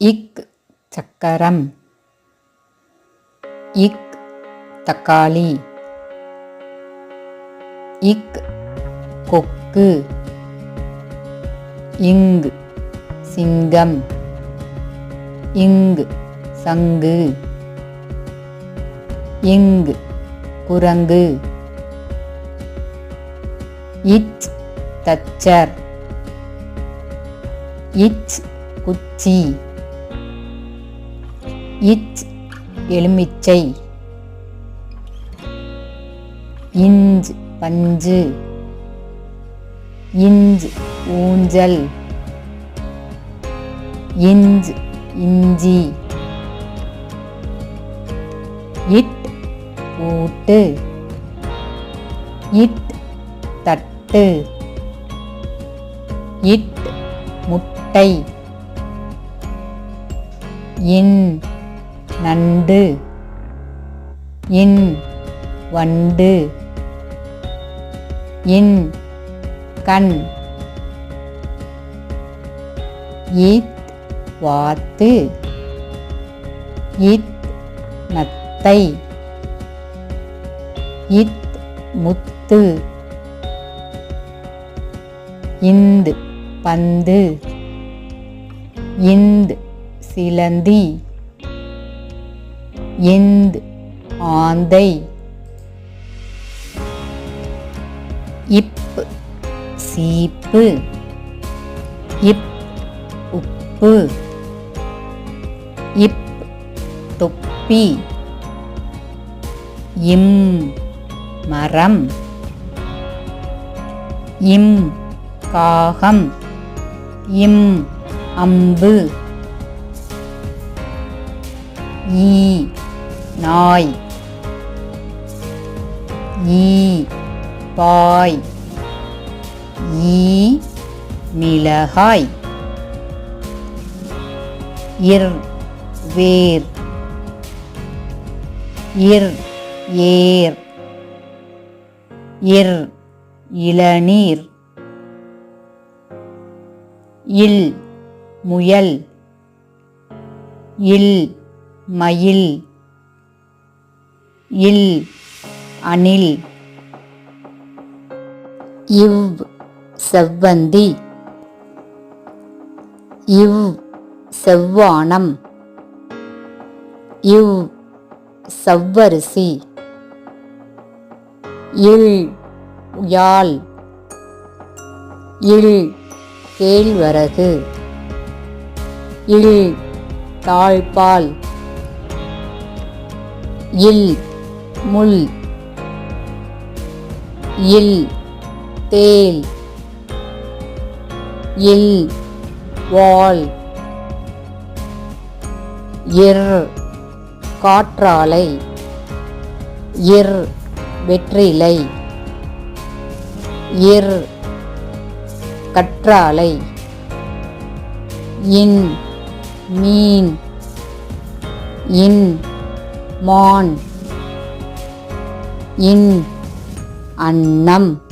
இக் சக்கரம். இக் தக்காளி. இக் கொக்கு. இங்கு சிங்கம். இங்கு சங்கு. இங்கு குரங்கு. இச் தச்சர். இச் குச்சி. இச் எலுமிச்சை. இஞ்ச் பஞ்சு. இஞ்ச் ஊஞ்சல். இஞ்ச் இஞ்சி. இட் ஊட்டு. இட் தட்டு. இட் முட்டை. இன் நண்டு. இன் வண்டு. இன் கண். இத் வாத்து. இத் நத்தை. இத் முத்து. இந்து பந்து. இந்து சிலந்தி. இந்த் ஆந்தை. இப் சீப்பு. இப் உப்பு. இப் தொப்பி. இம் மரம். இம் காகம். இம் அம்பு. ஈ நாய். ஈ பாய். ஈ மிளகாய். இர் வேர். இர் ஏர். இர் இளநீர். இல் முயல். இல் மயில். இல் அணில். இவ் செவ்வந்தி. இவ் செவ்வானம். இவ் செவ்வரிசி. இல் யாழ். இல் கேழ்வரகு. இல் தாழ்பால். இல் முள் இல் தேல் இல் வால் இர் காற்றாலை இர் வெற்றிலை இர் கற்றாலை இன் மீன் இன் மான் இன் அன்னம்.